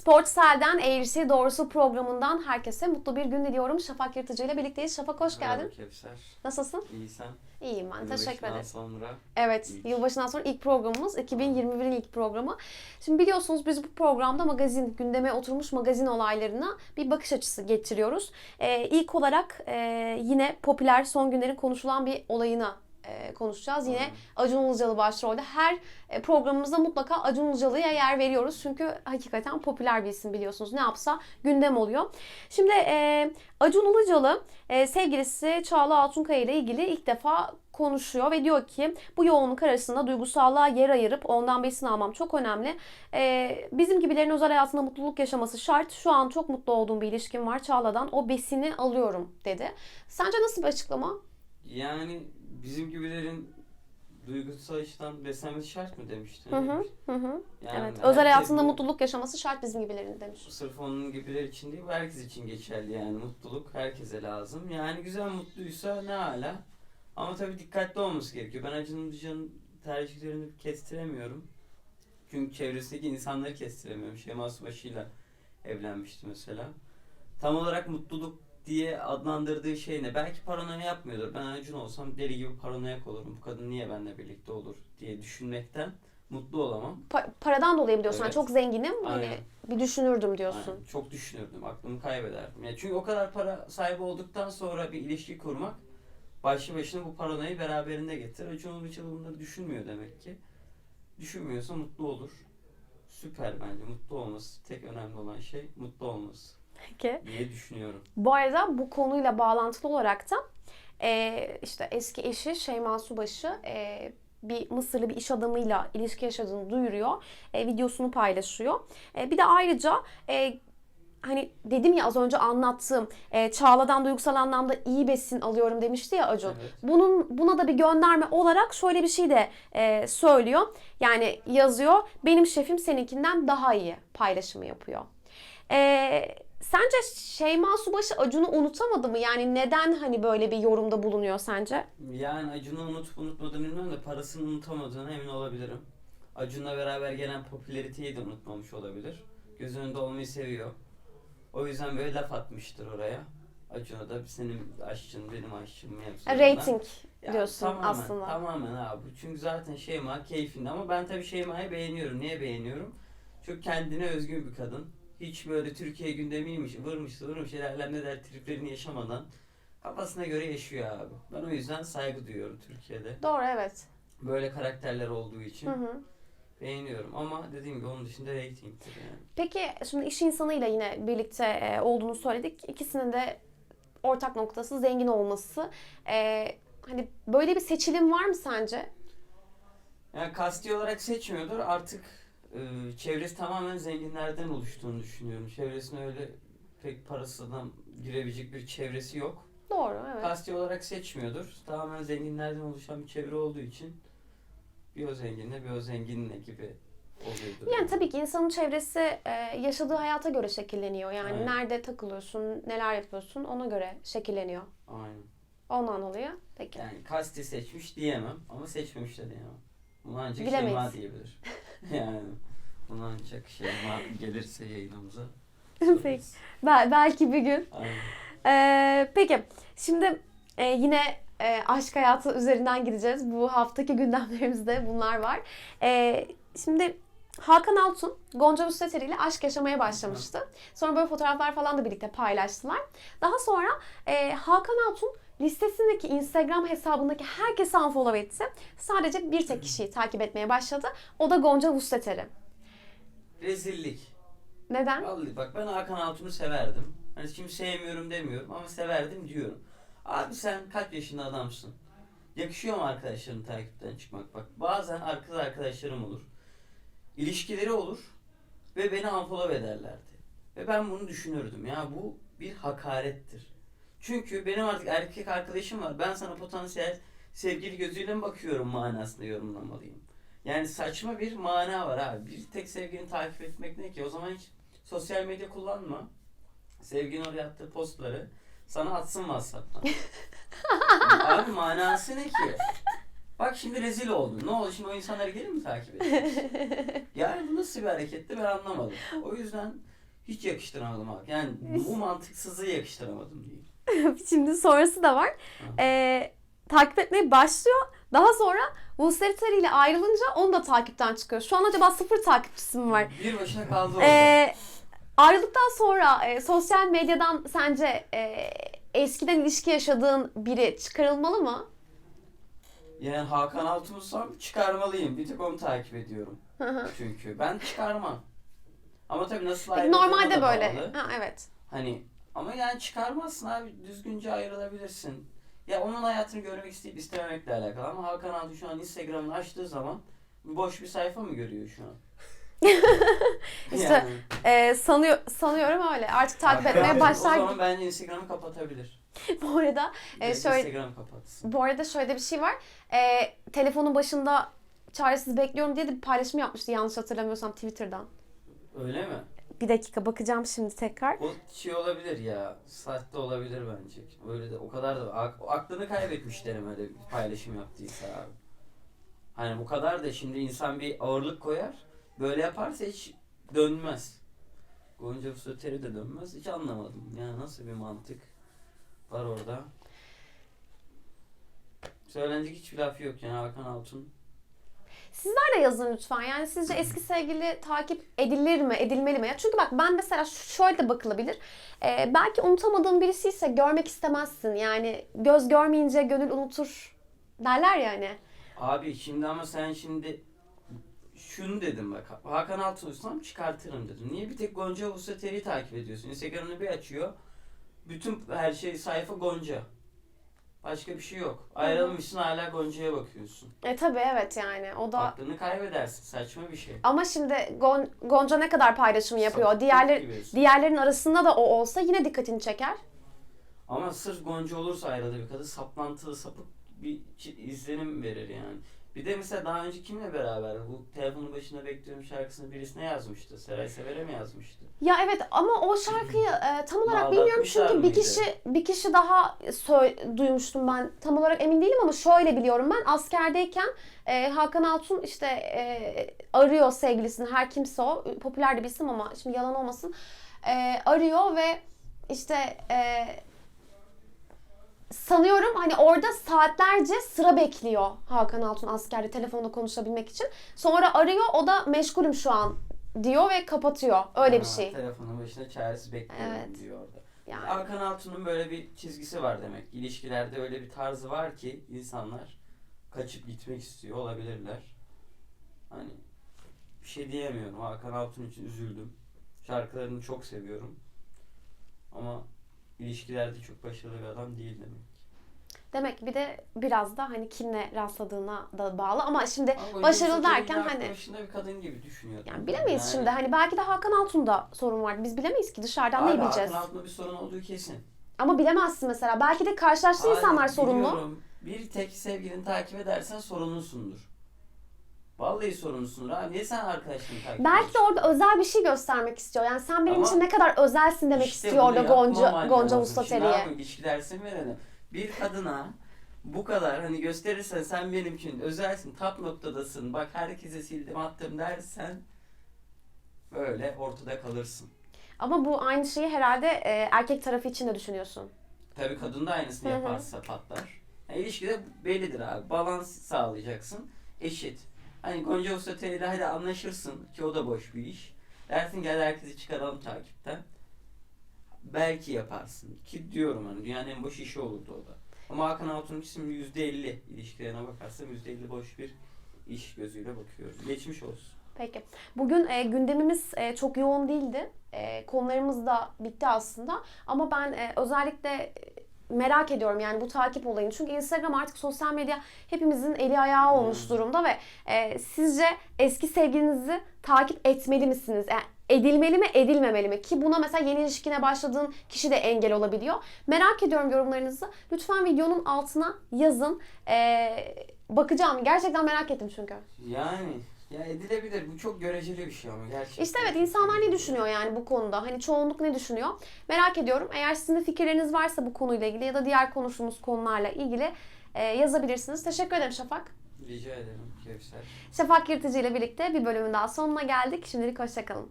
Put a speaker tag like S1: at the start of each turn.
S1: Sportsel'den Eğrisi Doğrusu programından herkese mutlu bir gün diliyorum. Şafak Yırtıcı ile birlikteyiz. Şafak hoş geldin.
S2: Merhaba Kevser.
S1: Nasılsın?
S2: İyi sen.
S1: İyiyim ben. Teşekkür ederim.
S2: sonra
S1: Evet,
S2: İlk.
S1: yılbaşından sonra ilk programımız 2021'in ilk programı. Şimdi biliyorsunuz biz bu programda magazin, gündeme oturmuş magazin olaylarına bir bakış açısı getiriyoruz. Ee, ilk olarak e, yine popüler son günlerin konuşulan bir olayına e, konuşacağız. Yine
S2: Aynen.
S1: Acun Ilıcalı başrolde. Her e, programımızda mutlaka Acun Ilıcalı'ya yer veriyoruz. Çünkü hakikaten popüler bir isim biliyorsunuz. Ne yapsa gündem oluyor. Şimdi e, Acun Ilıcalı e, sevgilisi Çağla Altunkaya ile ilgili ilk defa konuşuyor ve diyor ki bu yoğunluk arasında duygusallığa yer ayırıp ondan besin almam çok önemli. E, bizim gibilerin özel hayatında mutluluk yaşaması şart. Şu an çok mutlu olduğum bir ilişkim var. Çağla'dan o besini alıyorum dedi. Sence nasıl bir açıklama?
S2: yani bizim gibilerin duygusal açıdan beslenmesi şart mı demiştin?
S1: Hı hı, hı hı.
S2: Yani
S1: evet. Özel hayatında
S2: bu-
S1: mutluluk yaşaması şart bizim gibilerin demiş.
S2: Sırf onun gibiler için değil, bu herkes için geçerli yani mutluluk herkese lazım. Yani güzel mutluysa ne hala. Ama tabii dikkatli olması gerekiyor. Ben Acun Ilıcalı'nın tercihlerini kestiremiyorum. Çünkü çevresindeki insanları kestiremiyorum. Şema Subaşı'yla evlenmişti mesela. Tam olarak mutluluk diye adlandırdığı şey ne? Belki paranoya yapmıyordur. Ben Acun olsam deli gibi paranoyak olurum. Bu kadın niye benimle birlikte olur diye düşünmekten mutlu olamam.
S1: Pa- paradan dolayı mı diyorsun?
S2: Evet.
S1: Yani çok zenginim. Hani
S2: Aynen.
S1: bir düşünürdüm diyorsun.
S2: Aynen, çok düşünürdüm. Aklımı kaybederdim. Yani çünkü o kadar para sahibi olduktan sonra bir ilişki kurmak başlı başına bu paranoyu beraberinde getirir. Acun Ilıcalı bunları düşünmüyor demek ki. Düşünmüyorsa mutlu olur. Süper bence. Mutlu olması. Tek önemli olan şey mutlu olması
S1: Peki.
S2: diye düşünüyorum.
S1: Bu arada bu konuyla bağlantılı olarak da e, işte eski eşi Şeyma Subaşı e, bir Mısırlı bir iş adamıyla ilişki yaşadığını duyuruyor. E, videosunu paylaşıyor. E, bir de ayrıca e, hani dedim ya az önce anlattığım e, Çağla'dan duygusal anlamda iyi besin alıyorum demişti ya Acun.
S2: Evet.
S1: Bunun buna da bir gönderme olarak şöyle bir şey de e, söylüyor. Yani yazıyor. Benim şefim seninkinden daha iyi paylaşımı yapıyor. E, sence Şeyma Subaşı Acun'u unutamadı mı? Yani neden hani böyle bir yorumda bulunuyor sence?
S2: Yani Acun'u unutup unutmadığını bilmiyorum da parasını unutamadığına emin olabilirim. Acun'la beraber gelen popülariteyi de unutmamış olabilir. Göz önünde olmayı seviyor. O yüzden böyle laf atmıştır oraya. Acun'a da senin aşçın benim aşçım mevzularından.
S1: Rating
S2: Ya
S1: diyorsun
S2: tamamen,
S1: aslında.
S2: Tamamen abi. Çünkü zaten Şeyma keyfinde ama ben tabii Şeyma'yı beğeniyorum. Niye beğeniyorum? Çünkü kendine özgün bir kadın. Hiç böyle Türkiye gündemiymiş, vırmış, vırmış şeylerle ne der triplerini yaşamadan kafasına göre yaşıyor abi. Ben o yüzden saygı duyuyorum Türkiye'de.
S1: Doğru evet.
S2: Böyle karakterler olduğu için
S1: Hı hı.
S2: beğeniyorum ama dediğim gibi onun dışında ratingtir yani.
S1: Peki şimdi iş insanıyla yine birlikte e, olduğunu söyledik. İkisinin de ortak noktası zengin olması. E, hani böyle bir seçilim var mı sence?
S2: Yani kasti olarak seçmiyordur. Artık e, çevresi tamamen zenginlerden oluştuğunu düşünüyorum. Çevresine öyle pek parasından girebilecek bir çevresi yok.
S1: Doğru evet.
S2: Kasti olarak seçmiyordur. Tamamen zenginlerden oluşan bir çevre olduğu için bir o zenginle bir o zenginle gibi oluyordur.
S1: Yani tabii ki insanın çevresi e, yaşadığı hayata göre şekilleniyor. Yani
S2: Aynen.
S1: nerede takılıyorsun, neler yapıyorsun ona göre şekilleniyor.
S2: Aynen.
S1: Ondan dolayı. Peki.
S2: Yani kasti seçmiş diyemem ama seçmemiş de diyemem. Bunu ancak
S1: Bilemeyiz.
S2: Şeyma diyebilir. yani bunu ancak Şeyma gelirse yayınımıza.
S1: Peki. Bel- belki bir gün.
S2: Aynen.
S1: Ee, peki şimdi e, yine e, aşk hayatı üzerinden gideceğiz. Bu haftaki gündemlerimizde bunlar var. E, şimdi Hakan Altun, Gonca Üsteter ile aşk yaşamaya başlamıştı. Sonra böyle fotoğraflar falan da birlikte paylaştılar. Daha sonra e, Hakan Altun listesindeki Instagram hesabındaki herkesi unfollow etti. Sadece bir tek kişiyi takip etmeye başladı. O da Gonca Vusteter'i.
S2: Rezillik.
S1: Neden?
S2: Vallahi bak ben Hakan Altun'u severdim. Hani şimdi sevmiyorum demiyorum ama severdim diyorum. Abi sen kaç yaşında adamsın? Yakışıyor mu arkadaşların takipten çıkmak? Bak bazen arkadaş arkadaşlarım olur. İlişkileri olur ve beni unfollow ederlerdi. Ve ben bunu düşünürdüm ya bu bir hakarettir. Çünkü benim artık erkek arkadaşım var. Ben sana potansiyel sevgili gözüyle mi bakıyorum manasında yorumlamalıyım. Yani saçma bir mana var abi. Bir tek sevgilini takip etmek ne ki? O zaman hiç sosyal medya kullanma. Sevginin oraya attığı postları sana atsın WhatsApp'tan. abi manası ne ki? Bak şimdi rezil oldun. Ne oldu şimdi o insanları geri mi takip edeceksin? yani bu nasıl bir hareketti ben anlamadım. O yüzden Hiç yakıştıramadım abi. Yani bu mantıksızlığı yakıştıramadım diyeyim.
S1: Şimdi sonrası da var. Ee, takip etmeye başlıyor. Daha sonra Buse Teri ile ayrılınca onu da takipten çıkıyor. Şu an acaba sıfır takipçisi mi var?
S2: Bir başına kaldı orada.
S1: Ee, ayrıldıktan sonra e, sosyal medyadan sence e, eskiden ilişki yaşadığın biri çıkarılmalı mı?
S2: Yani Hakan Altınsam çıkarmalıyım. Bir tek onu takip ediyorum. Çünkü ben çıkarmam. Ama tabii nasıl
S1: Peki normalde böyle.
S2: bağlı.
S1: Ha, evet.
S2: Hani ama yani çıkarmazsın abi. Düzgünce ayrılabilirsin. Ya onun hayatını görmek isteyip istememekle alakalı. Ama Hakan Altun şu an Instagram'ını açtığı zaman boş bir sayfa mı görüyor şu an?
S1: İşte Ee, sanıyor, sanıyorum öyle. Artık takip
S2: Hakan
S1: etmeye başlar.
S2: O zaman bence Instagram'ı kapatabilir.
S1: Bu arada e, şöyle
S2: Instagram kapatsın.
S1: bu arada şöyle bir şey var. E, telefonun başında çaresiz bekliyorum diye de bir paylaşım yapmıştı yanlış hatırlamıyorsam Twitter'dan.
S2: Öyle mi?
S1: Bir dakika bakacağım şimdi tekrar.
S2: O şey olabilir ya. Sahte olabilir bence. Öyle de o kadar da ak- aklını kaybetmiş derim öyle bir paylaşım yaptıysa abi. Hani bu kadar da şimdi insan bir ağırlık koyar. Böyle yaparsa hiç dönmez. Gonca Fusateri de dönmez. Hiç anlamadım. Yani nasıl bir mantık var orada. Söylenecek hiçbir laf yok yani Hakan Altun.
S1: Sizler de yazın lütfen. Yani sizce eski sevgili takip edilir mi, edilmeli mi? Ya Çünkü bak ben mesela şöyle de bakılabilir. Ee, belki unutamadığın birisi ise görmek istemezsin. Yani göz görmeyince gönül unutur derler ya hani.
S2: Abi şimdi ama sen şimdi şunu dedim bak Hakan Altunsam çıkartırım dedim. Niye bir tek Gonca Vusateri'yi takip ediyorsun? Instagram'ını bir açıyor. Bütün her şey sayfa Gonca. Başka bir şey yok. Ayrılmışsın hala Gonca'ya bakıyorsun.
S1: E tabii evet yani o da
S2: Aklını kaybedersin. Saçma bir şey.
S1: ama şimdi Gon- Gonca ne kadar paylaşım yapıyor.
S2: Sapıklık gibi.
S1: diğerlerin arasında da o olsa yine dikkatini çeker.
S2: Ama sırf Gonca olursa ayrıldığı bir kadın saplantılı sapık bir çi- izlenim verir yani. Bir de mesela daha önce kimle beraber bu telefonun başında bekliyorum şarkısını birisine yazmıştı. Seray Sever'e mi yazmıştı?
S1: Ya evet ama o şarkıyı e, tam olarak bilmiyorum çünkü bir
S2: mıydı?
S1: kişi bir kişi daha sö- duymuştum ben. Tam olarak emin değilim ama şöyle biliyorum ben askerdeyken e, Hakan Altun işte e, arıyor sevgilisini her kimse o popüler de bir isim ama şimdi yalan olmasın E, arıyor ve işte e, sanıyorum hani orada saatlerce sıra bekliyor Hakan Altun askerde telefonda konuşabilmek için. Sonra arıyor o da meşgulüm şu an diyor ve kapatıyor. Öyle bir
S2: Ha,
S1: şey.
S2: Telefonun başında çaresiz bekliyorum
S1: Evet.
S2: diyor orada.
S1: Yani.
S2: Hakan Altun'un böyle bir çizgisi var demek. İlişkilerde öyle bir tarzı var ki insanlar kaçıp gitmek istiyor olabilirler. Hani bir şey diyemiyorum. Hakan Altun için üzüldüm. Şarkılarını çok seviyorum. Ama ilişkilerde çok başarılı bir adam değil demek.
S1: Demek bir de biraz da hani kimle rastladığına da bağlı ama şimdi
S2: Ama
S1: başarılı derken hani
S2: başında bir kadın gibi düşünüyor.
S1: yani bilemeyiz şimdi hani belki de Hakan Altun'da sorun var. Biz bilemeyiz ki dışarıdan
S2: Abi
S1: ne bileceğiz.
S2: Hakan Altun'da bir sorun olduğu kesin.
S1: Ama bilemezsin mesela. Belki de karşılaştığı
S2: Hayır,
S1: insanlar sorunlu.
S2: biliyorum. Bir tek sevgilini takip edersen sorumlusundur. Vallahi sorumlusundur abi. Niye sen arkadaşını takip
S1: Belki de
S2: ediyorsun?
S1: orada özel bir şey göstermek istiyor. Yani sen benim
S2: Ama
S1: için ne kadar özelsin demek
S2: İşte
S1: istiyor
S2: bunu
S1: orada Gonca, Gonca
S2: lazım.
S1: Usta
S2: Şimdi ne
S1: Teri'ye.
S2: yapayım? İlişki dersi mi verelim? Bir kadına bu kadar hani gösterirsen sen benim için özelsin, tap noktadasın, bak herkese sildim attım dersen böyle ortada kalırsın.
S1: Ama bu aynı şeyi herhalde e, erkek tarafı için de düşünüyorsun.
S2: Tabii kadın da aynısını
S1: Hı hı.
S2: yaparsa patlar. Yani ilişkide bellidir abi. Balans sağlayacaksın. Eşit. Hani Gonca Usta ile hadi anlaşırsın ki o da boş bir iş. Dersin gel herkesi çıkaralım takipten. Belki yaparsın. Ki diyorum hani dünyanın en boş işi olurdu o da. Ama Hakan Altun'un şimdi %50 ilişkilerine bakarsam %50 boş bir iş gözüyle bakıyorum. Geçmiş olsun.
S1: Peki. Bugün e, gündemimiz e, çok yoğun değildi. E, konularımız da bitti aslında. Ama ben e, özellikle merak ediyorum yani bu takip olayını. Çünkü Instagram artık sosyal medya hepimizin eli ayağı olmuş
S2: Hmm.
S1: durumda ve e, sizce eski sevgilinizi takip etmeli misiniz? Yani edilmeli mi, edilmemeli mi? Ki buna mesela yeni ilişkine başladığın kişi de engel olabiliyor. Merak ediyorum yorumlarınızı. Lütfen videonun altına yazın. E, bakacağım. Gerçekten merak ettim çünkü.
S2: Yani ya edilebilir. Bu çok göreceli bir şey ama gerçekten.
S1: İşte evet insanlar ne düşünüyor yani bu konuda? Hani çoğunluk ne düşünüyor? Merak ediyorum. Eğer sizin de fikirleriniz varsa bu konuyla ilgili ya da diğer konuştuğumuz konularla ilgili e, yazabilirsiniz. Teşekkür ederim Şafak.
S2: Rica ederim Kevser.
S1: Şafak Yırtıcı ile birlikte bir bölümün daha sonuna geldik. Şimdilik hoşçakalın.